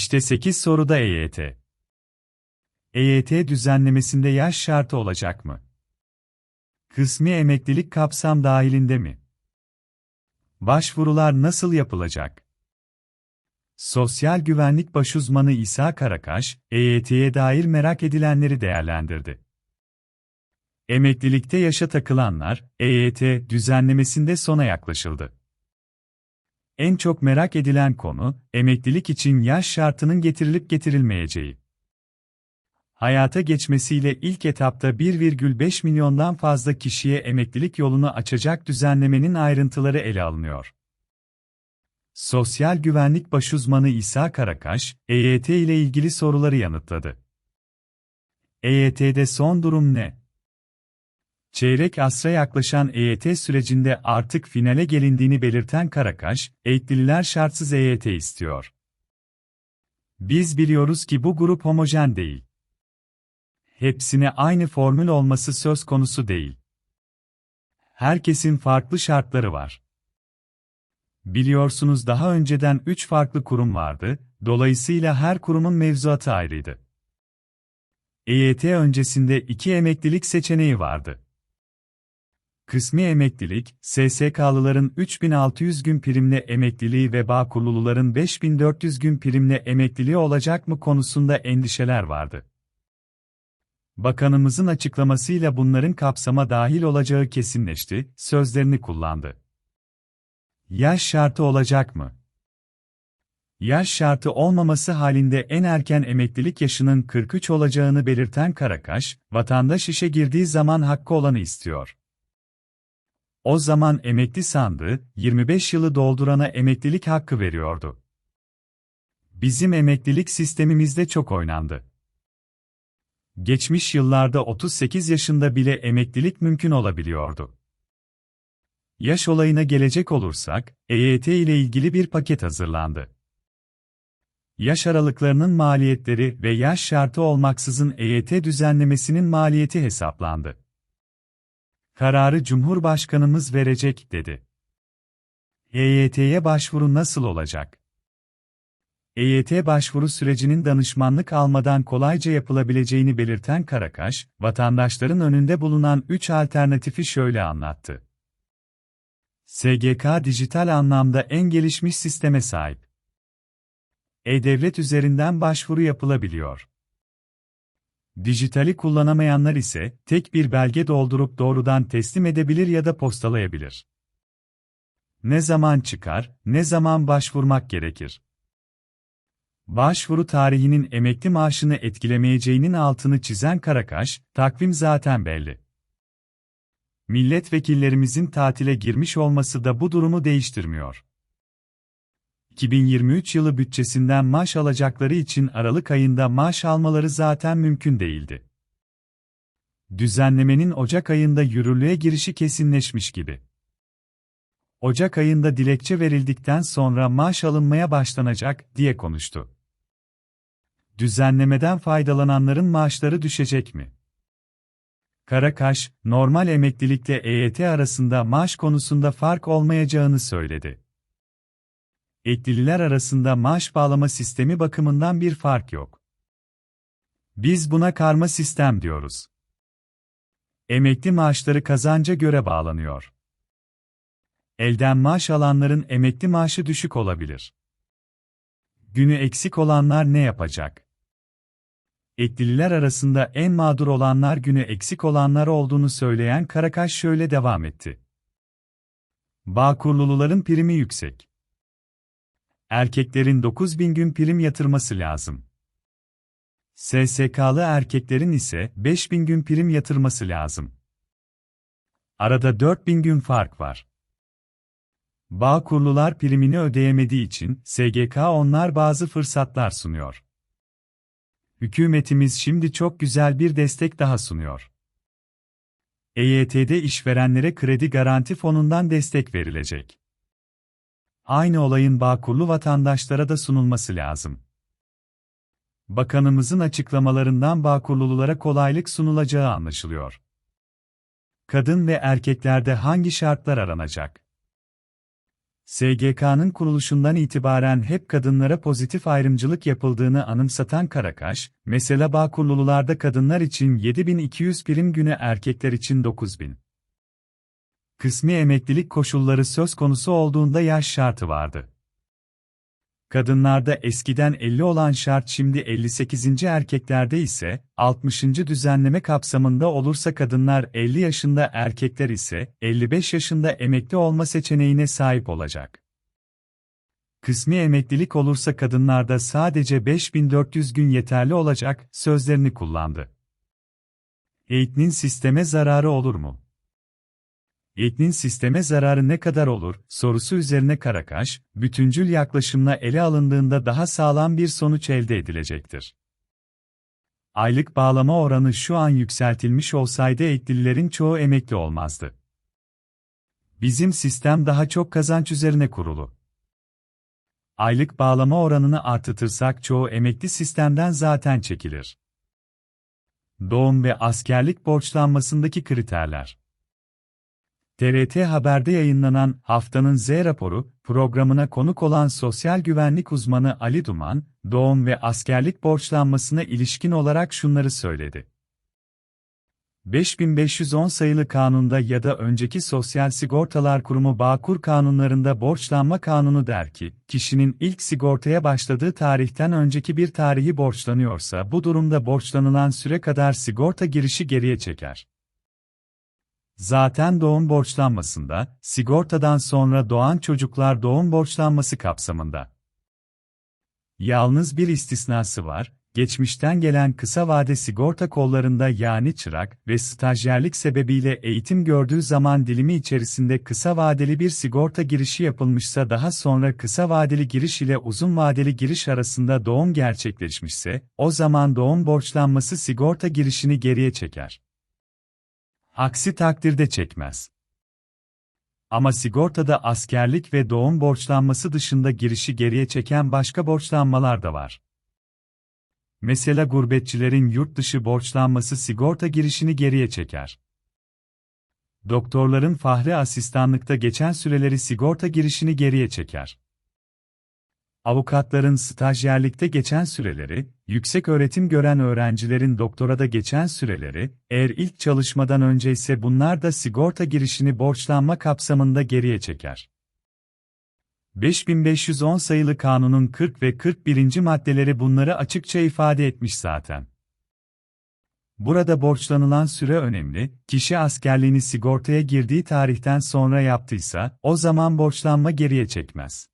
İşte 8 soruda EYT. EYT düzenlemesinde yaş şartı olacak mı? Kısmi emeklilik kapsam dahilinde mi? Başvurular nasıl yapılacak? Sosyal Güvenlik Başuzmanı İsa Karakaş, EYT'ye dair merak edilenleri değerlendirdi. Emeklilikte yaşa takılanlar, EYT düzenlemesinde sona yaklaşıldı. En çok merak edilen konu, emeklilik için yaş şartının getirilip getirilmeyeceği. Hayata geçmesiyle ilk etapta 1,5 milyondan fazla kişiye emeklilik yolunu açacak düzenlemenin ayrıntıları ele alınıyor. Sosyal Güvenlik Başuzmanı İsa Karakaş, EYT ile ilgili soruları yanıtladı. EYT'de son durum ne? Çeyrek asra yaklaşan EYT sürecinde artık finale gelindiğini belirten Karakaş, eğitliler şartsız EYT istiyor. Biz biliyoruz ki bu grup homojen değil. Hepsine aynı formül olması söz konusu değil. Herkesin farklı şartları var. Biliyorsunuz daha önceden 3 farklı kurum vardı, dolayısıyla her kurumun mevzuatı ayrıydı. EYT öncesinde iki emeklilik seçeneği vardı. Kısmi emeklilik, SSK'lıların 3600 gün primle emekliliği ve Bağkurluluların 5400 gün primle emekliliği olacak mı konusunda endişeler vardı. Bakanımızın açıklamasıyla bunların kapsama dahil olacağı kesinleşti, sözlerini kullandı. Yaş şartı olacak mı? Yaş şartı olmaması halinde en erken emeklilik yaşının 43 olacağını belirten Karakaş, vatandaş işe girdiği zaman hakkı olanı istiyor. O zaman emekli sandığı, 25 yılı doldurana emeklilik hakkı veriyordu. Bizim emeklilik sistemimizde çok oynandı. Geçmiş yıllarda 38 yaşında bile emeklilik mümkün olabiliyordu. Yaş olayına gelecek olursak, EYT ile ilgili bir paket hazırlandı. Yaş aralıklarının maliyetleri ve yaş şartı olmaksızın EYT düzenlemesinin maliyeti hesaplandı. Kararı Cumhurbaşkanımız verecek, dedi. EYT'ye başvuru nasıl olacak? EYT başvuru sürecinin danışmanlık almadan kolayca yapılabileceğini belirten Karakaş, vatandaşların önünde bulunan 3 alternatifi şöyle anlattı. SGK dijital anlamda en gelişmiş sisteme sahip. E-Devlet üzerinden başvuru yapılabiliyor. Dijitali kullanamayanlar ise tek bir belge doldurup doğrudan teslim edebilir ya da postalayabilir. Ne zaman çıkar, ne zaman başvurmak gerekir? Başvuru tarihinin emekli maaşını etkilemeyeceğinin altını çizen Karakaş, takvim zaten belli. Milletvekillerimizin tatile girmiş olması da bu durumu değiştirmiyor. 2023 yılı bütçesinden maaş alacakları için Aralık ayında maaş almaları zaten mümkün değildi. Düzenlemenin Ocak ayında yürürlüğe girişi kesinleşmiş gibi. Ocak ayında dilekçe verildikten sonra maaş alınmaya başlanacak diye konuştu. Düzenlemeden faydalananların maaşları düşecek mi? Karakaş, normal emeklilikle EYT arasında maaş konusunda fark olmayacağını söyledi. Eklililer arasında maaş bağlama sistemi bakımından bir fark yok. Biz buna karma sistem diyoruz. Emekli maaşları kazanca göre bağlanıyor. Elden maaş alanların emekli maaşı düşük olabilir. Günü eksik olanlar ne yapacak? Eklililer arasında en mağdur olanlar günü eksik olanlar olduğunu söyleyen Karakaş şöyle devam etti. Bağkurluluların primi yüksek. Erkeklerin 9000 gün prim yatırması lazım. SSK'lı erkeklerin ise 5000 gün prim yatırması lazım. Arada 4000 gün fark var. Bağkurlular primini ödeyemediği için SGK onlar bazı fırsatlar sunuyor. Hükümetimiz şimdi çok güzel bir destek daha sunuyor. EYT'de işverenlere kredi garanti fonundan destek verilecek. Aynı olayın Bağkurlu vatandaşlara da sunulması lazım. Bakanımızın açıklamalarından Bağkurlululara kolaylık sunulacağı anlaşılıyor. Kadın ve erkeklerde hangi şartlar aranacak? SGK'nın kuruluşundan itibaren hep kadınlara pozitif ayrımcılık yapıldığını anımsatan Karakaş, mesela Bağkurlulularda kadınlar için 7200 prim günü erkekler için 9000. Kısmi emeklilik koşulları söz konusu olduğunda yaş şartı vardı. Kadınlarda eskiden 50 olan şart şimdi 58. erkeklerde ise 60. düzenleme kapsamında olursa kadınlar 50 yaşında erkekler ise 55 yaşında emekli olma seçeneğine sahip olacak. Kısmi emeklilik olursa kadınlarda sadece 5400 gün yeterli olacak sözlerini kullandı. Eğitimin sisteme zararı olur mu? Eğitimin sisteme zararı ne kadar olur sorusu üzerine Karakaş, bütüncül yaklaşımla ele alındığında daha sağlam bir sonuç elde edilecektir. Aylık bağlama oranı şu an yükseltilmiş olsaydı eğitlilerin çoğu emekli olmazdı. Bizim sistem daha çok kazanç üzerine kurulu. Aylık bağlama oranını artırırsak çoğu emekli sistemden zaten çekilir. Doğum ve askerlik borçlanmasındaki kriterler TRT Haber'de yayınlanan Haftanın Z raporu programına konuk olan sosyal güvenlik uzmanı Ali Duman, doğum ve askerlik borçlanmasına ilişkin olarak şunları söyledi. 5510 sayılı kanunda ya da önceki Sosyal Sigortalar Kurumu Bağkur kanunlarında borçlanma kanunu der ki, kişinin ilk sigortaya başladığı tarihten önceki bir tarihi borçlanıyorsa bu durumda borçlanılan süre kadar sigorta girişi geriye çeker. Zaten doğum borçlanmasında, sigortadan sonra doğan çocuklar doğum borçlanması kapsamında. Yalnız bir istisnası var, geçmişten gelen kısa vade sigorta kollarında yani çırak ve stajyerlik sebebiyle eğitim gördüğü zaman dilimi içerisinde kısa vadeli bir sigorta girişi yapılmışsa daha sonra kısa vadeli giriş ile uzun vadeli giriş arasında doğum gerçekleşmişse, o zaman doğum borçlanması sigorta girişini geriye çeker. Aksi takdirde çekmez. Ama sigortada askerlik ve doğum borçlanması dışında girişi geriye çeken başka borçlanmalar da var. Mesela gurbetçilerin yurt dışı borçlanması sigorta girişini geriye çeker. Doktorların fahri asistanlıkta geçen süreleri sigorta girişini geriye çeker. Avukatların stajyerlikte geçen süreleri, yüksek öğretim gören öğrencilerin doktorada geçen süreleri, eğer ilk çalışmadan önce ise bunlar da sigorta girişini borçlanma kapsamında geriye çeker. 5510 sayılı kanunun 40 ve 41. maddeleri bunları açıkça ifade etmiş zaten. Burada borçlanılan süre önemli, kişi askerliğini sigortaya girdiği tarihten sonra yaptıysa, o zaman borçlanma geriye çekmez.